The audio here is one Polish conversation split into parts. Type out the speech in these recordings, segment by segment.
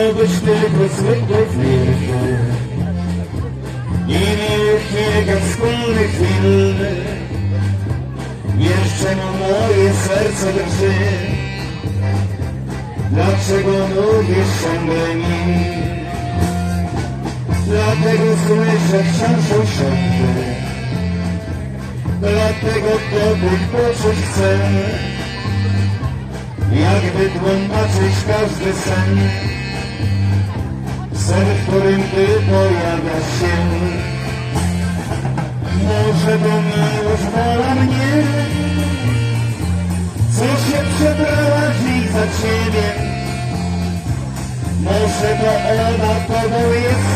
być tylko zwykły chwilkę i miłych kilka wspólnych chwil. Jeszcze moje serce drży, dlaczego mówisz ciągle mi? Dlatego słyszę wciąż usiądę, dlatego dobyt poczuć chcę. Jakby tłumaczyć każdy sen Sen, w którym ty pojawiasz się. Może to miłość wola mnie? Co się przebrała dziś za ciebie. Może to ona tobą jest.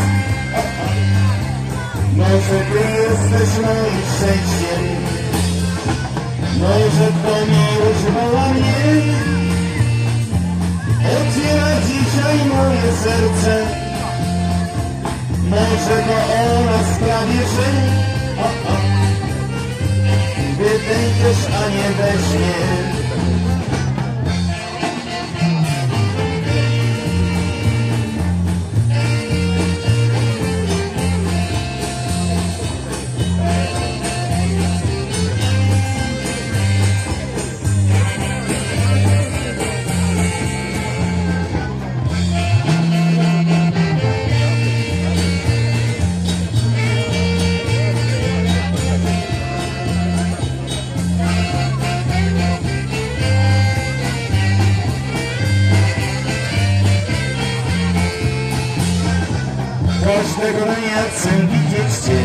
Może ty jesteś moim szczęściem. Może to miłość woła mnie że o, o, Wytępiesz, a nie weźmie Dnia chcę widzieć Cię.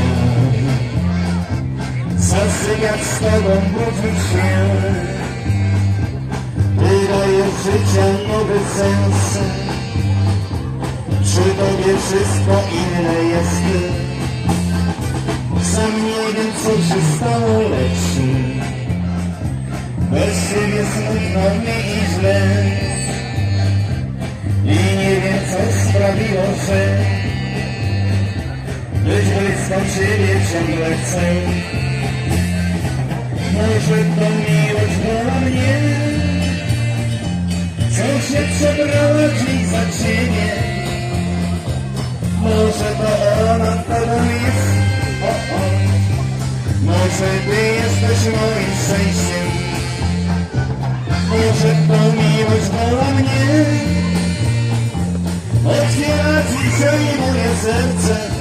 Zasypiać z Tobą, budzić się. Ty dajesz życia nowy sens. Przy Tobie wszystko inne jest. Sam nie wiem co się stało, lecz Bez Ciebie smutno mi i źle. I nie wiem co sprawiło, że Ciebie ciągle chcę. Może to miłość woła mnie? Co się przebrała dziś za Ciebie Może to ona Tobą jest? O, o. Może Ty jesteś moim szczęściem? Może to miłość woła mnie? Otwiera dzisiaj moje serce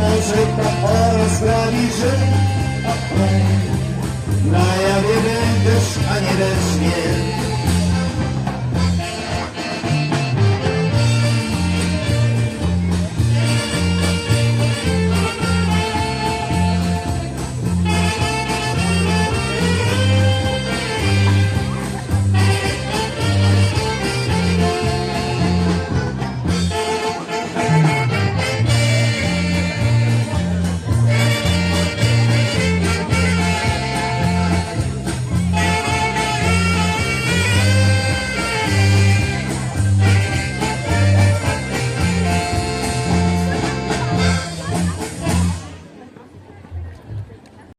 może ta pora sprawi, że o, o, na jawie będziesz, a